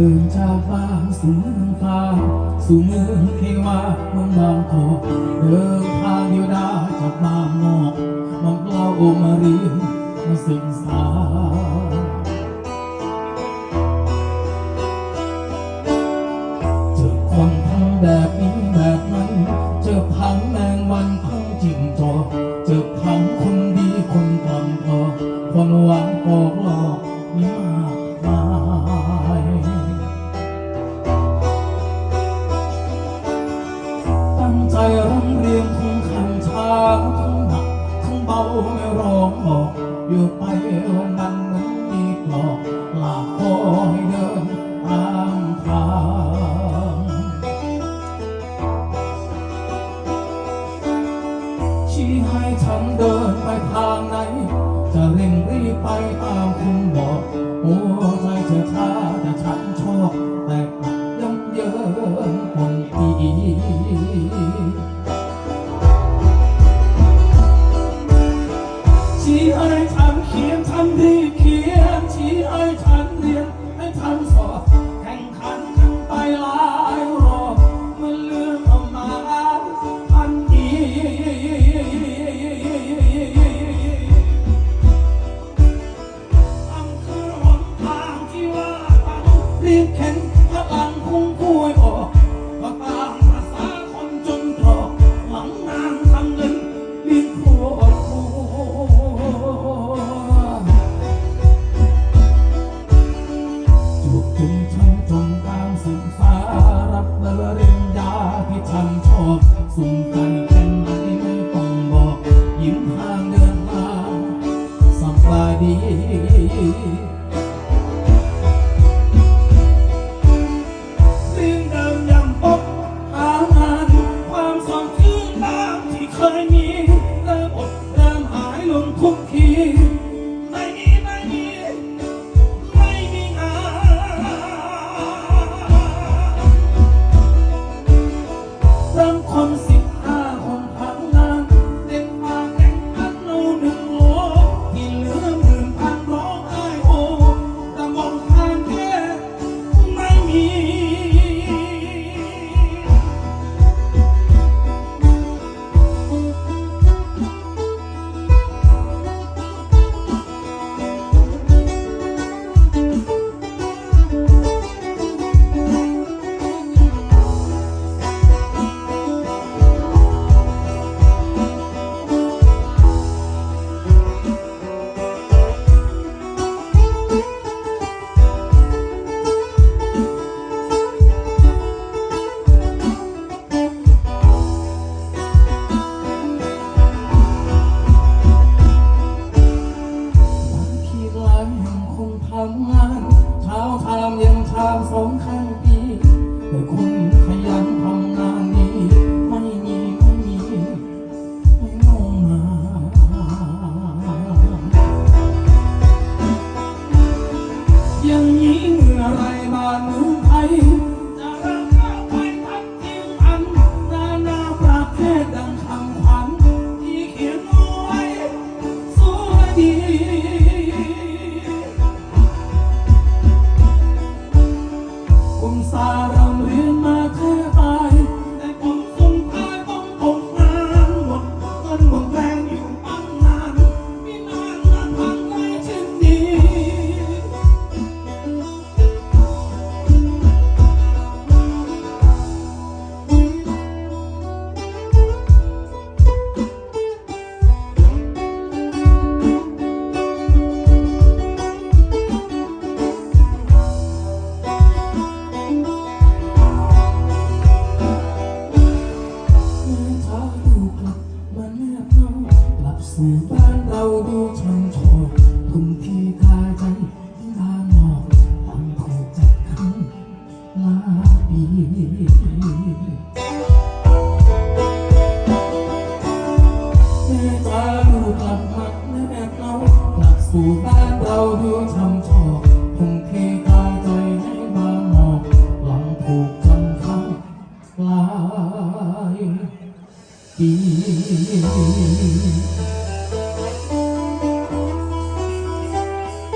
เดินจากบ้านสู่เมืองฟ้าสู่เมืองเทวาเมืองบางกอกเดินทางเดียวดายจากบ้านนอกมาเล่ามาเรียนมาศึกษาเจอคนทั้งแบบนี้แบบนั้นเจอพังแมงวันพังจิงจอกเจอพังคนดีคนกำพอคนหวานกอกหลอกมีมาก มายตั้งใจรำเรียนทุงคำช้าทั้งหนักทั้งเบาไม่ร้องบอกอยู่ไปวันนั้นเหมันมีกลอกลากคอให้เดินตามทางชี้ให้ฉันเดินไปทางไหน จะเร่งรีบไปตามคุณบอก โอ้ใจจะช้าแต่ฉัน ไอะไรบ้านเมืองไทย สู่บ้านเราดูช่างชอบทุ่มที่กายใจที่ด้านนอกต่างถูกจับขังลายปีแม่ช้าดูกลับมาแนบเงากลับสู่บ้านเราดูช่างชอบทุ่มที่กาใจให้บ้านนอกหลังถูกจำขังลายปี